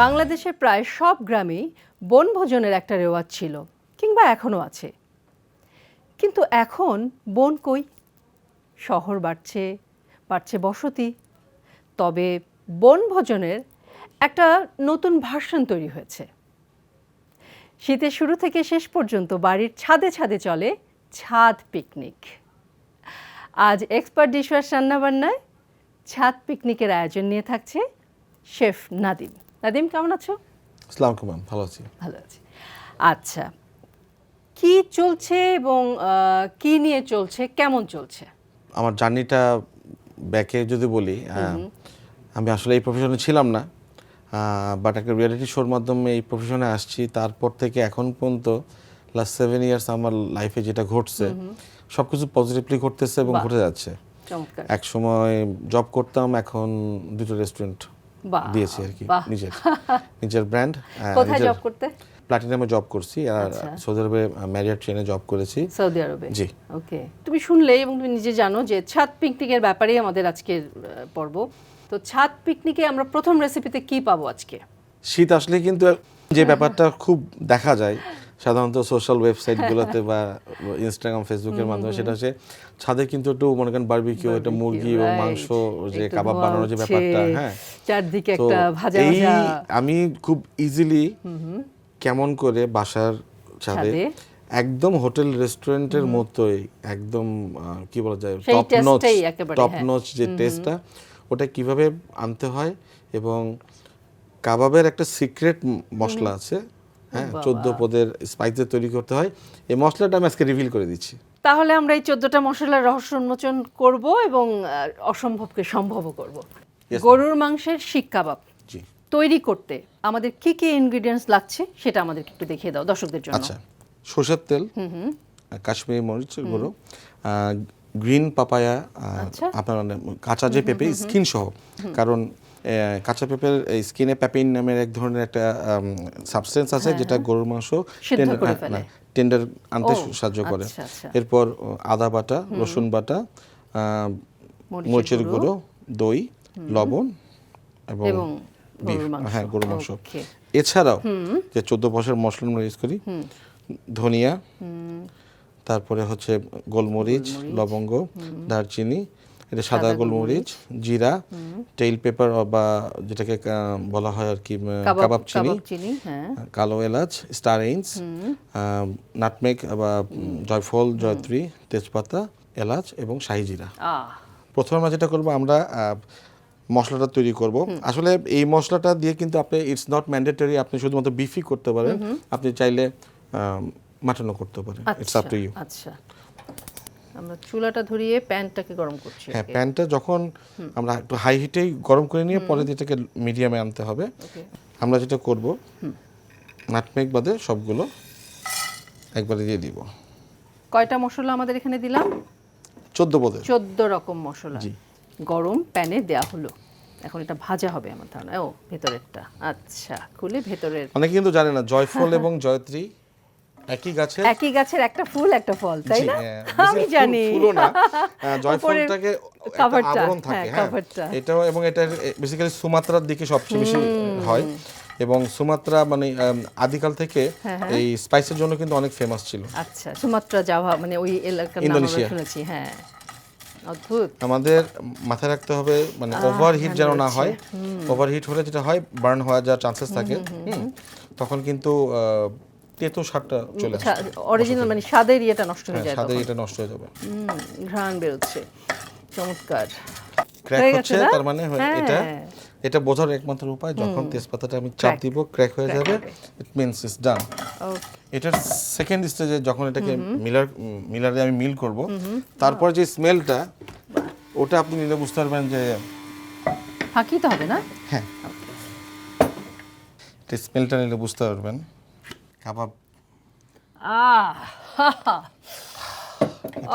বাংলাদেশের প্রায় সব গ্রামেই বনভোজনের একটা রেওয়াজ ছিল, কিংবা এখনও আছে। কিন্তু এখন বন কই? শহর বাড়ছে বাড়ছে বসতি। তবে বনভোজনের একটা নতুন ভার্সন তৈরি হয়েছে। শীতের শুরু থেকে শেষ পর্যন্ত বাড়ির ছাদে ছাদে চলে ছাদ পিকনিক। আজ এক্সপার্ট ডিশওয়াশ রান্নাবান্নায় ছাদ পিকনিকের আয়োজন নিয়ে থাকছে শেফ নাদিম। নাদিম কেমন আছো? আসসালামু আলাইকুম ভালো আছি। ভালো আছি। আচ্ছা কি চলছে এবং কি নিয়ে চলছে কেমন চলছে? আমার জার্নিটা ব্যাকে যদি বলি আমি আসলে এই প্রফেশনে ছিলাম না বাট একটা রিয়েলিটি শোর মাধ্যমে এই প্রফেশনে আসছি। তারপর থেকে এখন পর্যন্ত লাস্ট সেভেন ইয়ার্স আমার লাইফে যেটা ঘটছে সব কিছু পজিটিভলি ঘটতেছে এবং ঘটে যাচ্ছে। এক সময় জব করতাম এখন দুটো রেস্টুরেন্ট দিয়েছি আর কি। নিজের নিজের ব্র্যান্ড কোথায় জব করতে প্লাটিনামে জব করছি আর। সৌদি আরবে ম্যারিয়ার ট্রেনে জব করেছি সৌদি আরবে জি। ওকে তুমি শুনলে এবং তুমি নিজে জানো যে ছাদ পিকনিকের ব্যাপারেই আমাদের আজকের পর্ব তো ছাদ পিকনিকে আমরা প্রথম রেসিপিতে কি পাবো আজকে শীত আসলে কিন্তু যে ব্যাপারটা খুব দেখা যায় সাধারণত সোশ্যাল ওয়েবসাইটগুলোতে বা ইনস্টাগ্রাম ফেসবুকের মাধ্যমে সেটা হচ্ছে ছাদে কিন্তু একটু মনে করেন বারবিকিউ একটা মুরগি ও মাংস যে কাবাব বানানোর যে ব্যাপারটা হ্যাঁ। চারদিকে একটা ভাজা এই আমি খুব ইজিলি কেমন করে বাসার ছাদে। একদম হোটেল রেস্টুরেন্টের মতোই একদম কি বলা যায় টপ নচ টপ। নচ যে টেস্টটা ওটা কীভাবে আনতে হয় এবং কাবাবের একটা সিক্রেট মশলা আছে হ্যাঁ চোদ্দ পদের স্পাইসে তৈরি করতে হয়। এই মশলাটা আমি আজকে রিভিল করে দিচ্ছি। তাহলে আমরা এই চোদ্দটা মশলার রহস্য উন্মোচন করব এবং অসম্ভবকে সম্ভবও করব। গরুর মাংসের শিক কাবাব তৈরি করতে আমাদের কি কি ইনগ্রেডিয়েন্টস লাগছে সেটা আমাদেরকে একটু দেখিয়ে দাও দর্শকদের জন্য। আচ্ছা সরষের তেল কাশ্মীরি মরিচ গুঁড়ো গ্রিন পাপায়া আচ্ছা। আপনার মানে কাঁচা যে পেঁপে স্কিন সহ। কারণ কাঁচা পেঁপের স্কিনে প্যাপিন নামের এক ধরনের একটা সাবস্টেন্স আছে যেটা গরুর মাংস হ্যাঁ। টেন্ডার আনতে সাহায্য করে। আচ্ছা, আচ্ছা। এরপর আদা বাটা রসুন বাটা মরিচের গুঁড়ো, দই লবণ এবং। হ্যাঁ গরুর মাংস। এছাড়াও যে চোদ্দ বছর মশলা আমরা ইউজ করি ধনিয়া তারপরে হচ্ছে গোলমরিচ লবঙ্গ দারচিনি এটা সাদা গোলমরিচ জিরা টেইল পেপার বা যেটাকে বলা হয় আর কি কাবাব চিনি। হ্যাঁ। কালো এলাচ স্টার এইন্স নাটমেক বা জয়ফল জয়ত্রী তেজপাতা এলাচ এবং শাহি জিরা। প্রথমে আমরা যেটা করব আমরা মশলাটা তৈরি করব। আসলে এই মশলাটা দিয়ে কিন্তু আপনি ইটস নট ম্যান্ডেটরি আপনি শুধুমাত্র বিফি করতে পারেন। আপনি চাইলে মাটনও করতে পারেন। ইটস আপ টু ইউ আচ্ছা। আমরা চুলাটা ধরিয়ে প্যানটাকে গরম করছি হ্যাঁ প্যানটা যখন আমরা একটু হাই হিটেই গরম করে নিয়ে পরে যেটাকে মিডিয়ামে আনতে হবে আমরা যেটা করব নাটমেক বাদে সবগুলো একবারে দিয়ে দিব। কয়টা মশলা আমাদের এখানে দিলাম? চোদ্দ পদে চোদ্দ রকম মশলা। গরম প্যানে দেয়া হলো। এখন এটা ভাজা হবে আমার ধারণা ও ভেতরেরটা। আচ্ছা খুলে ভেতরের অনেকে কিন্তু জানে না জয়ফল এবং জয়ত্রী একই গাছের? একই গাছের একটা ফুল একটা ফল তাই না? হ্যাঁ, আমি জানি। ফুলও না। জয়ফলটাকে আবরণ হ্যাঁ, থাকে হ্যাঁ। এটাও এবং এটা বেসিক্যালি সুমাত্রার দিকে সবচেয়ে বেশি হয়। এবং সুমাত্রা মানে আদিকাল থেকে হ্যাঁ, এই স্পাইসের জন্য কিন্তু অনেক ফেমাস ছিল। আচ্ছা সুমাত্রা জাভা মানে ওই এলাকার নাম আমরা ইন্দোনেশিয়া। শুনেছি হ্যাঁ। অদ্ভুত। আমাদের মাথায় রাখতে হবে মানে ওভারহিট যেন না হয় ওভারহিট হলে যেটা হয় বার্ন হওয়ার যা চান্সেস থাকে হুম, তখন কিন্তু তেতো স্বাদটা চলে আসে অরিজিনাল মানে স্বাদের ইয়েটা নষ্ট হয়ে যায় স্বাদে তখন। এটা নষ্ট হয়ে যাবে। হুম, ঘ্রাণ বেরোচ্ছে। চমৎকার। ক্র্যাক হচ্ছে তার মানে হয়ে- হ্যাঁ। এটা এটা বোঝার একমাত্র উপায় যখন তেজপাতাটা আমি চাপ দিব ক্র্যাক হয়ে যাবে ইট মিনস ইটস ডান এটার সেকেন্ড স্টেজে যখন এটাকে মিলার মিলারে আমি মিল করব তারপর যে স্মেলটা ওটা আপনি নিলে বুঝতে পারবেন যে ফাঁকি তো হবে না? হ্যাঁ। স্মেলটা নিলে বুঝতে পারবেন। কাবাব আহ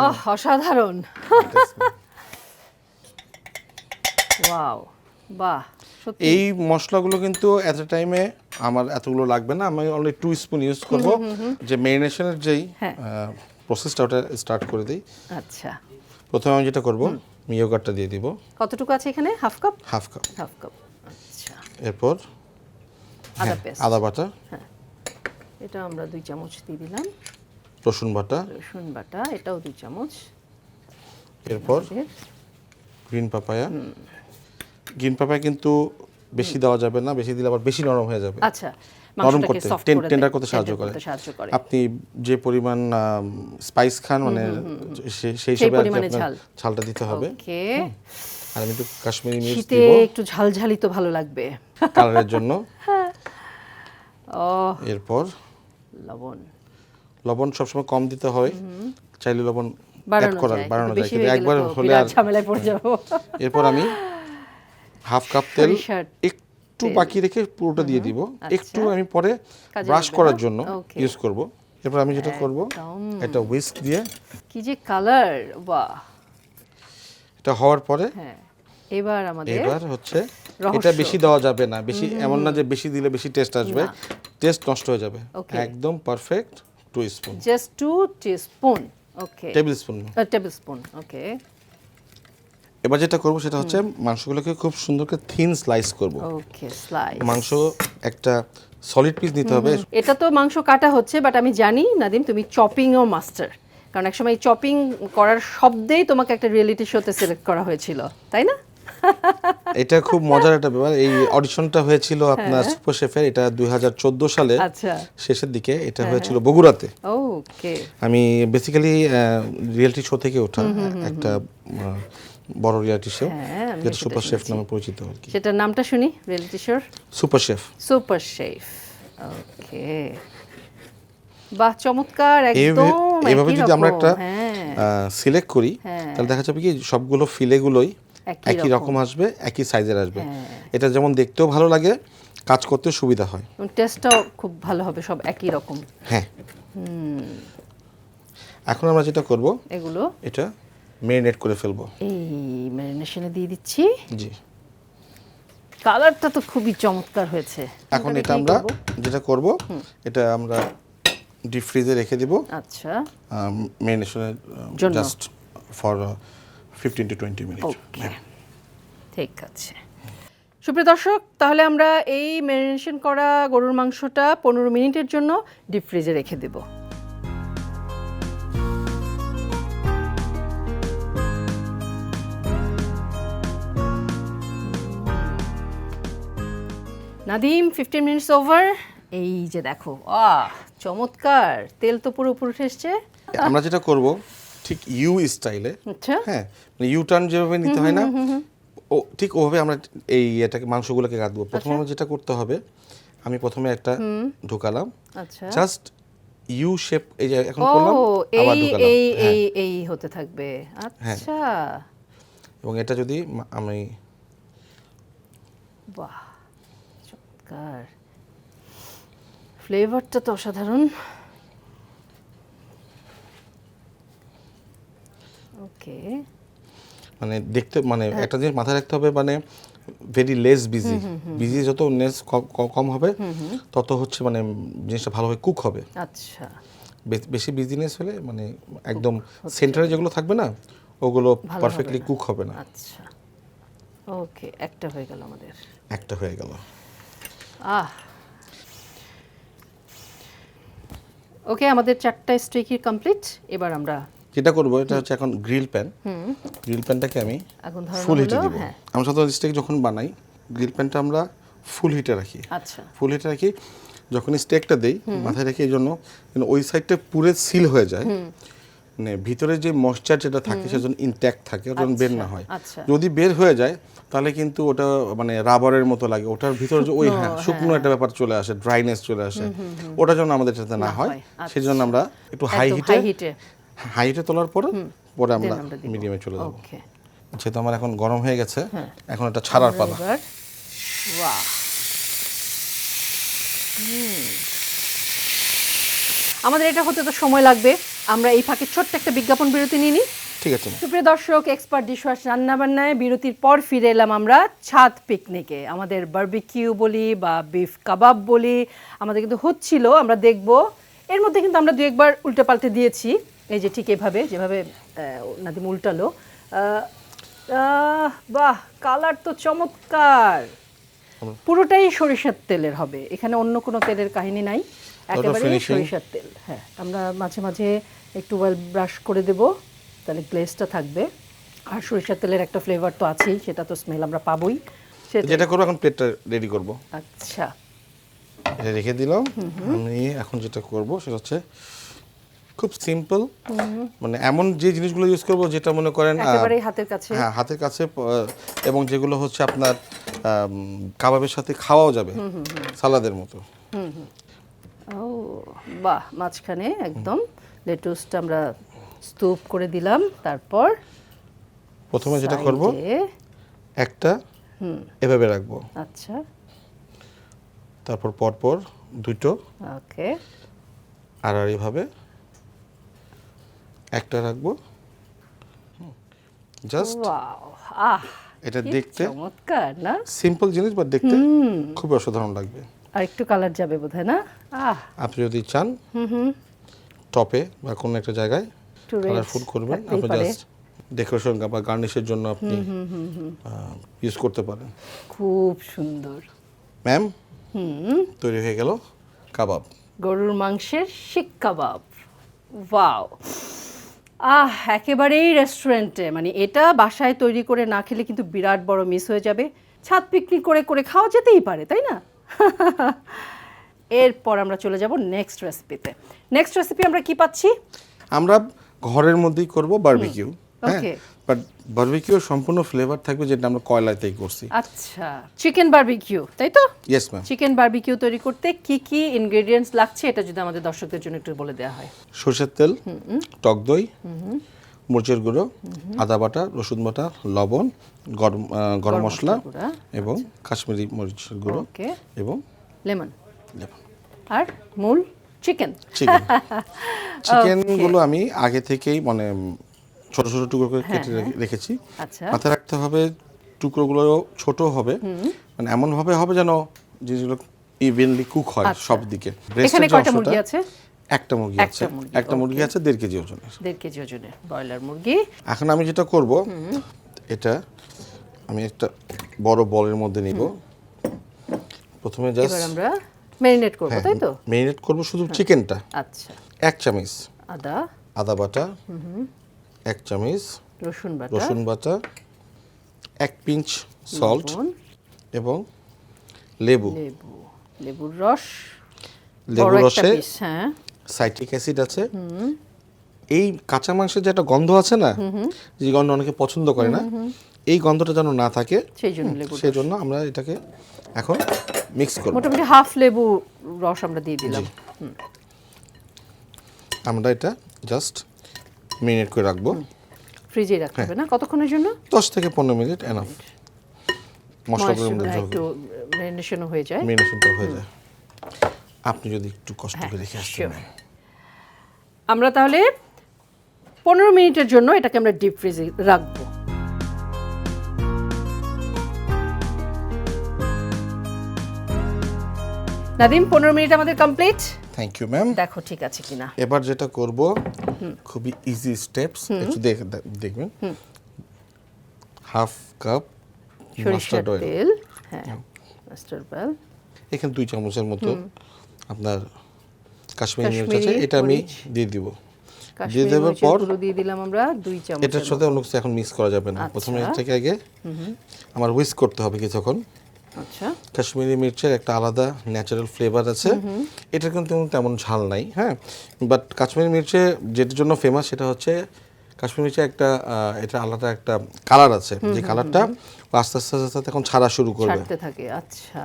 আহ অসাধারণ। ওয়াও বাহ এই মশলাগুলো কিন্তু এত টাইমে আমার এতগুলো লাগবে না আমি অনলি টু স্পুন ইউজ করব। যে মেরিনেশনের যেই হ্যাঁ। প্রসেসটা ওটা স্টার্ট করে দিই। আচ্ছা। প্রথমে আমি যেটা করব মিয়োগারটা দিয়ে দিব। কতটুকু আছে এখানে? Half cup half cup half cup আচ্ছা। এরপর আদা হ্যাঁ, পেস্ট। আদা বাটা। এটা আমরা দুই চামচ দিয়ে দিলাম। রসুন বাটা। রসুন বাটা এটাও দুই চামচ। এরপর গ্রিন পাপায়া। গ্রিন পাপায়া কিন্তু বেশি দেওয়া যাবে না বেশি দিলে আবার বেশি নরম হয়ে যাবে। আচ্ছা নরম করতে টেন্ডার করতে সাহায্য করে। আপনি যে পরিমাণ স্পাইস খান মানে সেই হিসাবে। ঝালটা দিতে হবে। ওকে। আর আমি একটু কাশ্মীরি মির্চ দিব। একটু ঝালঝালি তো ভালো লাগবে। কালারের জন্য। এরপর? লবণ। লবণ সবসময় কম দিতে হয়। চাইলে লবণ অ্যাড বাড়ানো করা বাড়ানো যায় কিন্তু একবার হলে আর ঝামেলায় পড়ে যাব। এরপর আমি হাফ কাপ তেল একটু বাকি রেখে পুরোটা দিয়ে দিব। একটু আমি পরে ব্রাশ করার জন্য ইউজ করব। এরপর আমি যেটা করব। একটা উইস্ক দিয়ে কি যে কালার বাহ। এটা হওয়ার পরে হ্যাঁ। এবার আমাদের এবার হচ্ছে এটা বেশি দেওয়া যাবে না বেশি এমন না যে বেশি দিলে বেশি টেস্ট আসবে টেস্ট নষ্ট হয়ে যাবে। একদম perfect two spoon just two teaspoon okay tablespoon tablespoon okay এবার যেটা করব সেটা হচ্ছে মাংসগুলোকে খুব সুন্দর করে থিন স্লাইস করব। ওকে স্লাইস মাংস একটা সলিড পিস নিতে হবে। এটা তো মাংস কাটা হচ্ছে বাট আমি জানি নাদিম তুমি চপিংও মাস্টার কারণ একসময় চপিং করার শব্দেই তোমাকে একটা রিয়েলিটি শোতে সিলেক্ট করা হয়েছিল তাই না? এটা খুব মজার একটা ব্যাপার। এই অডিশনটা হয়েছিল আপনার সুপার শেফের এটা দুই সালে আচ্ছা। শেষের দিকে। এটা হয়েছিল বগুড়াতে। ওকে। আমি বেসিক্যালি রিয়েলিটি শো থেকে ওঠা একটা বড় রিয়েলিটি শো হ্যাঁ, যেটা সুপার শেফ নামে পরিচিত আর কি। সেটার নামটা শুনি রিয়েলিটি শোর super chef super chef okay. বাহ চমৎকার একদম এইভাবে যদি আমরা একটা হ্যাঁ। সিলেক্ট করি হ্যাঁ। তাহলে দেখা যাবে কি সবগুলো ফিলেগুলোই একই রকম। আসবে একই সাইজের আসবে। হ্যাঁ। এটা যেমন দেখতেও ভালো লাগে কাজ করতে সুবিধা হয়। এবং টেস্টটাও খুব ভালো হবে সব একই রকম। হ্যাঁ। এখন আমরা যেটা করব এগুলো? এটা মেরিনেট করে ফেলব। এই ম্যারিনেশনে দিয়ে দিচ্ছি। জি। কালারটা তো খুবই চমৎকার হয়েছে। এখন এটা আমরা যেটা করব এটা আমরা ডিপ ফ্রিজে রেখে দিব। আচ্ছা। মেরিনেশনের। Just for fifteen to twenty minute okay ঠিক আছে। সুপ্রিয় দর্শক তাহলে আমরা এই ম্যারিনেশন করা গরুর মাংসটা পনেরো মিনিটের জন্য ডিপ ফ্রিজে রেখে দেব। নাদিম ফিফটিন মিনিটস ওভার এই যে দেখো আহ চমৎকার। তেল তো পুরো উপরে উঠে এসছে। আমরা যেটা করব ঠিক ইউ স্টাইলে আচ্ছা। হ্যাঁ মানে ইউ টার্ন যেভাবে নিতে হয় না ও ঠিক ওভাবে আমরা এই এটাকে মাংসগুলোকে কাটবো প্রথমে আমরা যেটা করতে হবে আমি প্রথমে একটা ঢুকালাম। আচ্ছা। জাস্ট ইউ শেপ এই যে এখন করলাম আবার এই ঢুকালাম। এই হ্যাঁ। এই এই হতে থাকবে। আচ্ছা। এবং এটা যদি আমি বাহ চমৎকার। ফ্লেভারটা তো অসাধারণ। ওকে। মানে দেখতে মানে হ্যাঁ। একটা জিনিস মাথায় রাখতে হবে মানে ভেরি লেস বিজি বিজি যত নেস কম হবে তত হচ্ছে মানে জিনিসটা ভালোভাবে কুক হবে। আচ্ছা। বেশি বিজিনেস হলে মানে একদম সেন্টারে যেগুলো থাকবে না ওগুলো পারফেক্টলি কুক হবে না। আচ্ছা। ওকে একটা হয়ে গেল আমাদের। একটা হয়ে গেল। আহ। ওকে আমাদের চারটা স্ট্রিকি কমপ্লিট এবার আমরা যেটা করব এটা হচ্ছে এখন গ্রিল প্যান। গ্রিল প্যানটাকে আমি ফুল হিটে দিব। হ্যাঁ। আমরা সাধারণত স্টেক যখন বানাই গ্রিল প্যানটা আমরা ফুল হিটে রাখি। আচ্ছা। ফুল হিটে রাখি যখন স্টেকটা দেই মাথায় রেখে এই জন্য ওই সাইডটা পুরো সিল হয়ে যায়। মানে ভিতরে যে ময়শ্চার যেটা থাকে সেজন্য ইনট্যাক্ট থাকে ওটা বের না হয়। আচ্ছা। যদি বের হয়ে যায় তাহলে কিন্তু ওটা মানে রাবারের মতো লাগে। ওটার ভিতরে যে ওই হ্যাঁ শুকনো একটা ব্যাপার চলে আসে ড্রাইনেস চলে আসে। ওটা যেন আমাদের সাথে না হয়। হয়, আচ্ছা। সেই জন্য আমরা একটু হাই হিটে high heat এ। হাই হিটে তোলার পরে পরে আমরা মিডিয়ামে চলে যাব। যেহেতু আমার এখন গরম হয়ে গেছে এখন এটা ছাড়ার পালা। আমাদের এটা হতে তো সময় লাগবে। আমরা এই ফাঁকে ছোট্ট একটা বিজ্ঞাপন বিরতি নিয়ে নিই। ঠিক আছে সুপ্রিয় দর্শক এক্সপার্ট ডিশওয়াশ রান্নাবান্নায় বিরতির পর ফিরে এলাম আমরা ছাদ পিকনিকে আমাদের বারবিকিউ বলি বা বিফ কাবাব বলি। আমাদের কিন্তু হচ্ছিল আমরা দেখব। এর মধ্যে কিন্তু আমরা দু একবার উল্টে পাল্টে দিয়েছি। এই যে ঠিক এভাবে যেভাবে নাদিম উল্টালো। বাহ কালার তো চমৎকার। পুরোটাই সরিষার তেলের হবে। এখানে অন্য কোনো তেলের কাহিনী নাই। একেবারে সরিষার তেল। হ্যাঁ আমরা মাঝে মাঝে একটু ওয়েল ব্রাশ করে দেব। তাহলে গ্লেজটা থাকবে। আর সরিষার তেলের একটা ফ্লেভার তো আছেই সেটা তো স্মেল আমরা পাবোই। যেটা করব এখন প্লেটটা রেডি করব। আচ্ছা। এটা রেখে দিলাম। আমি এখন যেটা করব সেটা হচ্ছে খুব সিম্পল মানে এমন যে জিনিসগুলো ইউজ করব যেটা মনে করেন আহ, একেবারেই হাতের কাছে। হ্যাঁ হাতের কাছে এবং যেগুলো হচ্ছে আপনার কাবাবের সাথে খাওয়াও যাবে সালাদের মতো। ও বাহ মাঝখানে একদম লেটুসটা আমরা স্তূপ করে দিলাম তারপর প্রথমে যেটা করব একটা এভাবে রাখব। আচ্ছা। তারপর পরপর দুটো। ওকে। আর আর এইভাবে একটা রাখব। জাস্ট এটা দেখতে চমৎকার না? সিম্পল জিনিস বা দেখতে খুবই অসাধারণ লাগবে। আর একটু কালার যাবে বোধহয় না? আহ। আপনি যদি চান টপে বা কোনো একটা জায়গায় কালারফুল করবেন। আপনি জাস্ট ডেকোরেশন বা গার্নিশের জন্য আপনি ইউজ করতে পারেন। খুব সুন্দর। ম্যাম তৈরি হয়ে গেল কাবাব। গরুর মাংসের শিক কাবাব। ওয়াও আহ একেবারেই রেস্টুরেন্টে মানে এটা বাসায় তৈরি করে না খেলে কিন্তু বিরাট বড় মিস হয়ে যাবে। ছাদ পিকনিক করে করে খাওয়া যেতেই পারে তাই না? এরপর আমরা চলে যাব নেক্সট রেসিপিতে নেক্সট রেসিপি আমরা কি পাচ্ছি? আমরা ঘরের মধ্যেই করব বারবিকিউ হ্যাঁ Okay. বাট বারবিকিউর সম্পূর্ণ ফ্লেভার থাকবে যেটা আমরা কয়লাতেই করছি। আচ্ছা। চিকেন বারবিকিউ তাই তো? ইয়েস ম্যাম চিকেন বারবিকিউ তৈরি করতে কি কি ইনগ্রেডিয়েন্টস লাগছে এটা যদি আমাদের দর্শকদের জন্য একটু বলে দেওয়া হয়। সরষের তেল টক দই মরিচের গুঁড়ো আদা বাটা রসুন বাটা লবণ গরম গরম মশলা গুঁড়া, এবং কাশ্মীরি মরিচের গুঁড়ো এবং লেমন লেবু আর মূল চিকেন চিকেন চিকেনগুলো আমি আগে থেকেই মানে ছোট ছোট টুকরো করে কেটে রেখে- রেখেছি। আচ্ছা। মাথায় রাখতে হবে টুকরোগুলো ছোট হবে। মানে এমন ভাবে হবে যেন জিনিসগুলো ইভেনলি কুক হয় সব দিকে। এখানে কয়টা মুরগি আছে? একটা মুরগি আছে। একটা মুরগি আছে দেড় কেজি ওজনের। দেড় কেজি ওজনের ব্রয়লার মুরগি। এখন আমি যেটা করব এটা আমি একটা বড় বলের মধ্যে নিব। প্রথমে জাস্ট আমরা ম্যারিনেট করব হ্যাঁ তাই তো? মেরিনেট করব শুধু চিকেনটা আচ্ছা। এক চামচ আদা। আদা বাটা। এক চামচ রসুন বাটা রসুন বাটা এক পিঞ্চ সল্ট এবং লেবু। লেবু লেবুর রস লেবু বড় একটা রসে হ্যাঁ। সাইট্রিক অ্যাসিড আছে। এই কাঁচা মাংসের যে একটা গন্ধ আছে না যে গন্ধ অনেকে পছন্দ করে না এই গন্ধটা যেন না থাকে সেই জন্য লেবু সেই জন্য আমরা এটাকে এখন মিক্স করব। মোটামুটি হাফ লেবু রস আমরা দিয়ে দিলাম। আমরা এটা জাস্ট মিনিট করে রাখব। ফ্রিজে রাখতে হ্যাঁ। হবে না? কতক্ষণের জন্য? দশ থেকে পনেরো মিনিট এনাফ মধ্যে একটু ম্যারিনেশনও হয়ে যায়। মেরিনেশনটা হয়ে যায়। আপনি যদি একটু কষ্ট হ্যাঁ, করে রেখে আসতে sure. আমরা তাহলে পনেরো মিনিটের জন্য এটাকে আমরা ডিপ ফ্রিজে রাখব। নাদিম পনেরো মিনিট আমাদের কমপ্লিট থ্যাংক ইউ ম্যাম দেখো ঠিক আছে কিনা। এবার যেটা করব খুবই ইজি স্টেপস একটু দেখ- দেখ- দেখবেন? হাফ কাপ মাস্টার্ড অয়েল তেল। হ্যাঁ মাস্টার অয়েল এখানে দুই চামচের মতো আপনার কাশ্মীরি মির্চ আছে এটা আমি দিয়ে দিব। দিয়ে দেওয়ার পর দিয়ে দিলাম আমরা দুই চামচ এটার সাথে অন্য কিছু এখন মিক্স করা যাবে না। প্রথমে আচ্ছা। এটাকে আগে আমার হুইস্ক করতে হবে কিছুক্ষণ। আচ্ছা। কাশ্মীরি মির্চের একটা আলাদা ন্যাচারাল ফ্লেভার আছে। এটার কিন্তু তেমন ঝাল নাই হ্যাঁ? বাট কাশ্মীরি মির্চে যেটার জন্য ফেমাস সেটা হচ্ছে কাশ্মীরি মির্চে একটা এটা আলাদা একটা কালার আছে। যে কালারটা আস্তে আস্তে আস্তে আস্তে এখন ছাড়া শুরু করবে। ছাড়তে থাকে আচ্ছা।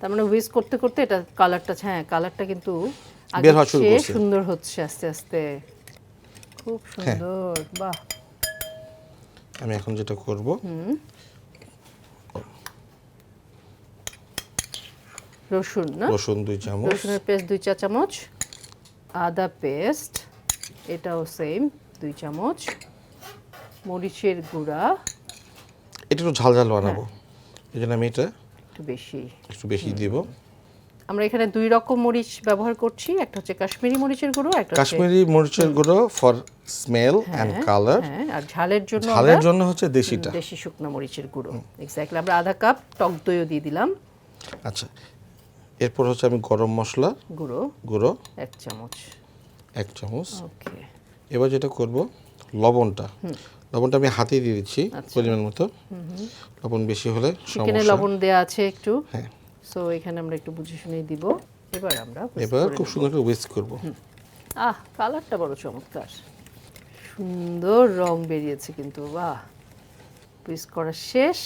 তার মানে উইস করতে করতে এটা কালারটা হ্যাঁ কালারটা কিন্তু বের হওয়া শুরু করছে। সুন্দর হচ্ছে আস্তে আস্তে। খুব হ্যাঁ। সুন্দর বাহ। আমি এখন যেটা করব রসুন না? রসুন দুই চামচ। রসুনের পেস্ট দুই চা চামচ। আদা পেস্ট এটাও সেম দুই চামচ। মরিচের গুঁড়া। এটা একটু ঝাল ঝাল বানাবো। এই জন্য আমি এটা একটু বেশি। একটু বেশি দিব। আমরা এখানে দুই রকম মরিচ ব্যবহার করছি। একটা হচ্ছে কাশ্মীরি মরিচের গুঁড়ো একটা কাশ্মীরি মরিচের গুঁড়ো ফর স্মেল অ্যান্ড কালার হ্যাঁ আর ঝালের জন্য ঝালের জন্য হচ্ছে দেশিটা। দেশি শুকনো মরিচের গুঁড়ো। এক্স্যাক্টলি আমরা আধা কাপ টক দইও দিয়ে দিলাম। আচ্ছা এরপর হচ্ছে আমি গরম মশলা গুঁড়ো গুঁড়ো এক চামচ। এক চামচ। ওকে। এবার যেটা করব লবণটা। লবণটা আমি হাতে দিয়ে দিচ্ছি পরিমাণ মতো। লবণ বেশি হলে চিকেনে লবণ দেওয়া আছে একটু। হ্যাঁ। সো এখানে আমরা একটু বুঝে শুনেই দিব। এবার আমরা এবার খুব সুন্দর করে উইস্ক করব। আহ কালারটা বড় চমৎকার। সুন্দর রং বেরিয়েছে কিন্তু বাহ। পিস করা শেষ।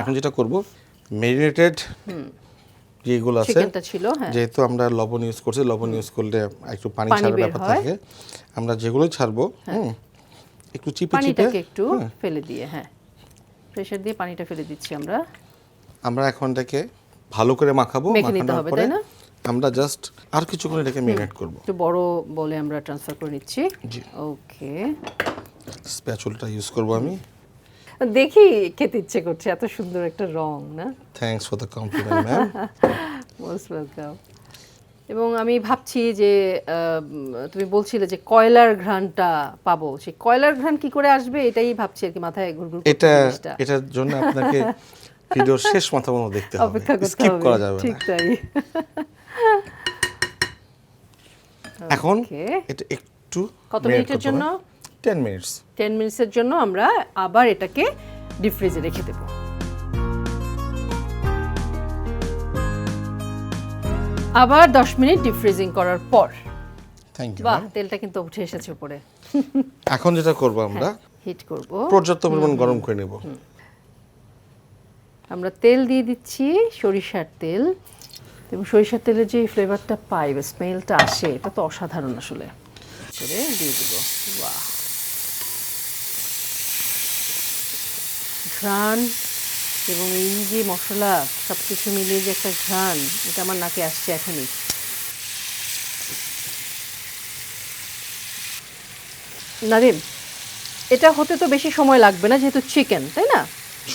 এখন যেটা করব মেরিনেটেড যেগুলো আছে ছিল হ্যাঁ। যেহেতু আমরা লবণ ইউজ করছি লবণ ইউজ করলে একটু পানি ছাড়ার ব্যাপার হ্যাঁ। থাকে। আমরা যেগুলো ছাড়বো হুম, একটু চিপে চিপে একটু ফেলে দিয়ে হ্যাঁ। প্রেশার দিয়ে পানিটা ফেলে দিচ্ছি আমরা। আমরা এখন এটাকে ভালো করে মাখাবো মাখানোর পরে না? আমরা জাস্ট আর কিছুক্ষণ এটাকে মেরিনেট করব। একটু বড় বলে আমরা ট্রান্সফার করে নিচ্ছি। জি। ওকে স্প্যাচুলটা ইউজ করব আমি। দেখি খেতে ইচ্ছে করছে এত সুন্দর একটা রং না? Thanks for the compliment ma'am most welcome এবং আমি ভাবছি যে তুমি বলছিলে যে কয়লার ঘ্রাণটা পাবো সেই কয়লার ঘ্রাণ কি করে আসবে এটাই ভাবছি আর কি মাথায় ঘুরঘুর এটা। এটার জন্য আপনাকে ভিডিওর শেষ মাথা মতো দেখতে হবে। অপেক্ষা করতে স্কিপ হবে করা যাবে ঠিক তাই। এখন এটা একটু কত মিনিটের জন্য? টেন মিনিটস টেন মিনিটসের জন্য আমরা আবার এটাকে ডিপ ফ্রিজে রেখে দেব। আবার দশ মিনিট ডিপ ফ্রিজিং করার পর। থ্যাংক ইউ বাহ তেলটা কিন্তু উঠে এসেছে উপরে। এখন যেটা করব আমরা হিট করব। পর্যাপ্ত পরিমাণ গরম করে নেব। আমরা তেল দিয়ে দিচ্ছি সরিষার তেল। এবং সরিষার তেলের যে ফ্লেভারটা পাই স্মেলটা আসে এটা তো অসাধারণ আসলে। দিয়ে দিব। বাহ। ঘ্রাণ এবং এই যে মশলা সব কিছু মিলিয়ে যে একটা ঘ্রাণ এটা আমার নাকে আসছে এখনই। নাদিম এটা হতে তো বেশি সময় লাগবে না যেহেতু চিকেন তাই না?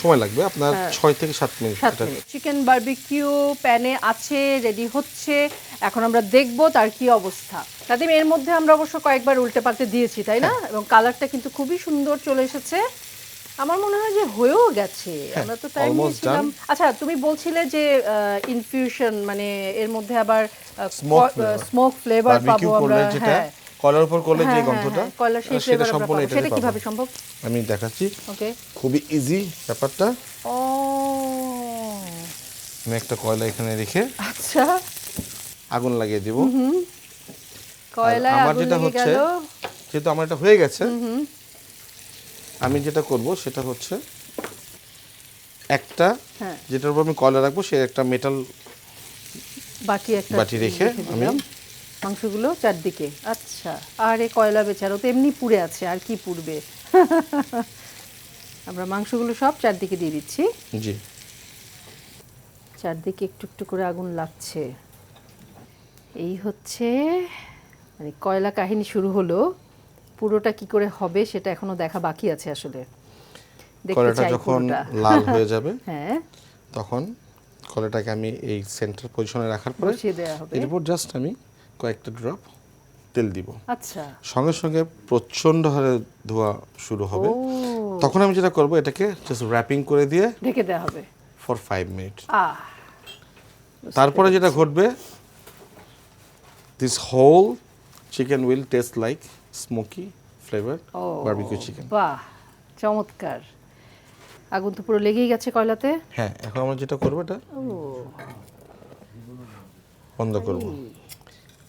সময় লাগবে আপনার ছয় থেকে সাত মিনিট চিকেন বারবিকিউ প্যানে আছে রেডি হচ্ছে এখন আমরা দেখব তার কি অবস্থা। তাদের এর মধ্যে আমরা অবশ্য কয়েকবার উল্টে পাল্টে দিয়েছি তাই না? হ্যাঁ। এবং কালারটা কিন্তু খুবই সুন্দর চলে এসেছে। আমার মনে হয় যে হয়েও গেছে। আমরা তো টাইম হ্যাঁ, নিয়েছিলাম আচ্ছা তুমি বলছিলে যে ইনফিউশন মানে এর মধ্যে আবার স্মোক ফ্লেভার পাবো আমরা হ্যাঁ। কলার উপর করলে যে হ্যাঁ, হ্যাঁ, গন্ধটা হ্যাঁ, সেটা সম্পূর্ণ এটা সেটা কীভাবে সম্ভব? আমি দেখাচ্ছি। ওকে খুবই ইজি ব্যাপারটা। ও। আমি একটা কয়লা এখানে রেখে আচ্ছা। আগুন লাগিয়ে দিব। কয়লায় আমার আগুন যেটা হচ্ছে যেহেতু আমার এটা হয়ে গেছে আমি যেটা করব সেটা হচ্ছে একটা হ্যাঁ। যেটার উপর আমি কয়লা রাখব সে একটা মেটাল বাটি একটা বাটি রেখে আমি- মাংসগুলো চারদিকে। আচ্ছা আর এই কয়লা বেচারো তো এমনি পুড়ে আছে আর কি পুড়বে? আমরা মাংসগুলো সব চারদিকে দিয়ে দিচ্ছি। জি। চারদিকে একটু একটু করে আগুন লাগছে। এই হচ্ছে মানে কয়লা কাহিনী শুরু হলো। পুরোটা কি করে হবে সেটা এখনও দেখা বাকি আছে আসলে। চাই যখন। লাল হয়ে যাবে হ্যাঁ। তখন কয়লাটাকে আমি এই সেন্টার পজিশনে রাখার পরে এর উপর জাস্ট আমি কয়েকটা ড্রপ তেল দিব। আচ্ছা। সঙ্গে সঙ্গে প্রচণ্ড হারে ধোয়া শুরু হবে। তখন আমি যেটা করব এটাকে জাস্ট র্যাপিং করে দিয়ে ঢেকে দেওয়া হবে। ফর ফাইভ মিনিট তারপরে যেটা ঘটবে this whole chicken will taste like smoky flavour barbecue chicken বাহ চমৎকার। আগুন তো পুরো লেগেই গেছে কয়লাতে? হ্যাঁ এখন আমরা যেটা করব এটা বন্ধ করব।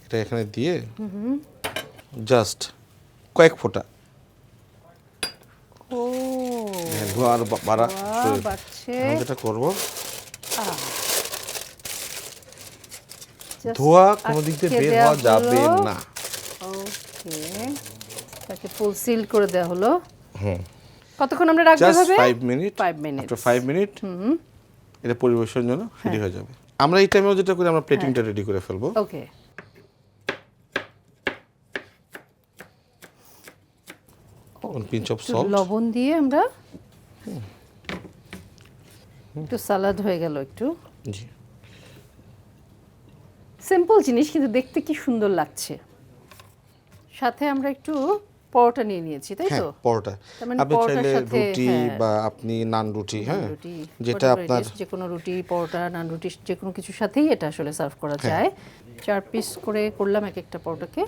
এটা এখানে দিয়ে জাস্ট কয়েক ফোঁটা। ও। ধোঁয়া আর বাড়া যেটা করব ধোঁয়া কোনো দিক দিয়ে বের হওয়া যাবে না। ওকে তাকে ফুল সিল করে দেওয়া হলো। হুম। কতক্ষণ আমরা জাস্ট হবে five minute five minute after five minute hmm. এটা পরিবেশনের জন্য হ্যাঁ। রেডি হয়ে যাবে। আমরা এই টাইমেও যেটা করি আমরা প্লেটিংটা রেডি করে ফেলব। ওকে। পিঞ্চ অফ সল্ট লবণ দিয়ে আমরা একটু সালাদ হয়ে গেল একটু। জি। সিম্পল জিনিস কিন্তু দেখতে কি সুন্দর লাগছে। সাথে আমরা একটু পরোটা নিয়ে নিয়েছি তাই হ্যাঁ তো? পরোটা। মানে আপনি চাইলে রুটি হ্যাঁ। বা আপনি নান রুটি হ্যাঁ যেটা আপনার যে কোনো রুটি পরোটা নান রুটি যে কোনো কিছুর সাথেই এটা আসলে সার্ভ করা হ্যাঁ। যায়। চার পিস করে করলাম এক একটা পরোটাকে।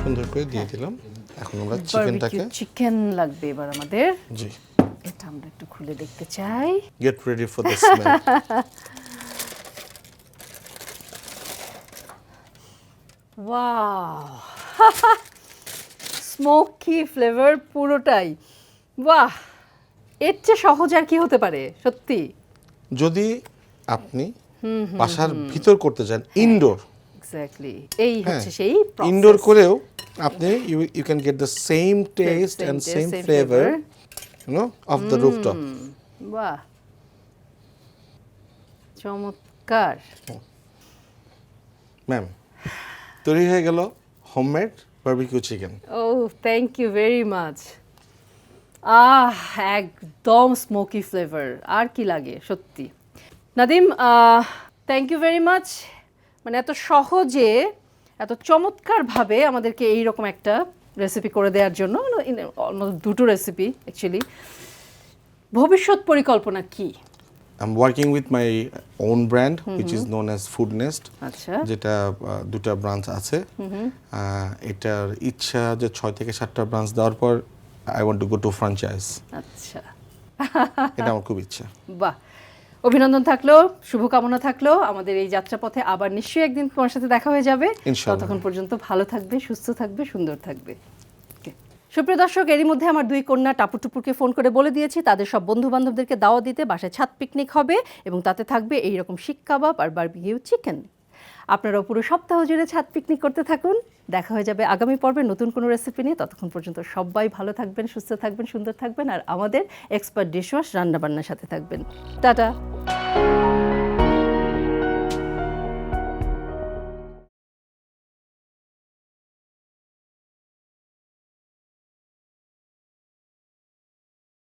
সুন্দর করে দিয়ে দিলাম। এখন আমরা চিকেনটাকে চিকেন লাগবে এবার আমাদের। জি। এটা আমরা একটু খুলে দেখতে চাই। Get ready for the smell wow smoky flavour পুরোটাই। বাহ এর চেয়ে সহজ আর কি হতে পারে সত্যি? যদি আপনি বাসার ভিতর করতে চান ইনডোর এক্স্যাক্টলি এই হ্যাঁ হচ্ছে সেই ইনডোর করেও আপনি you you can get the same taste and same flavour you know of the rooftop বাহ। চমৎকার। ম্যাম তৈরি হয়ে গেল homemade barbecue chicken. Oh thank you very much আহ, একদম স্মোকি ফ্লেভার আর কি লাগে, সত্যি। Nadim thank you very much মানে এত সহজে, এত চমৎকারভাবে আমাদেরকে এই রকম একটা রেসিপি করে দেওয়ার জন্য দুটো রেসিপি অ্যাকচুয়ালি ভবিষ্যৎ পরিকল্পনা কি? I am working with my own brand which is known as food nest যেটা দুটা ব্রাঞ্চ আছে। আহ, এটার ইচ্ছা যে ছয় থেকে সাতটা ব্রাঞ্চ দেওয়ার পর I want to go to franchise আচ্ছা। এটা আমার খুব ইচ্ছা। বাহ। অভিনন্দন থাকল শুভকামনা থাকল। আমাদের এই যাত্রাপথে আবার নিশ্চয়ই একদিন তোমার সাথে দেখা হয়ে যাবে। ততক্ষণ পর্যন্ত ভালো থাকবে সুস্থ থাকবে সুন্দর থাকবে. সুপ্রিয় দর্শক, এরই মধ্যে আমার দুই কন্যা টাপু টুপুরকে ফোন করে বলে দিয়েছি, তাদের সব বন্ধু বান্ধবদেরকে দাওয়া দিতে বাসায় ছাদ পিকনিক হবে এবং তাতে থাকবে এই রকম শিক কাবাব আর বারবিকিউ চিকেন। আপনারা পুরো সপ্তাহ জুড়ে ছাদ পিকনিক করতে থাকুন। দেখা হয়ে যাবে আগামী পর্বে নতুন কোনো রেসিপি নিয়ে। ততক্ষণ পর্যন্ত সবাই ভালো থাকবেন, সুস্থ থাকবেন, সুন্দর থাকবেন আর আমাদের এক্সপার্ট ডিশওয়াশ রান্নাবান্নার সাথে থাকবেন। টাটা।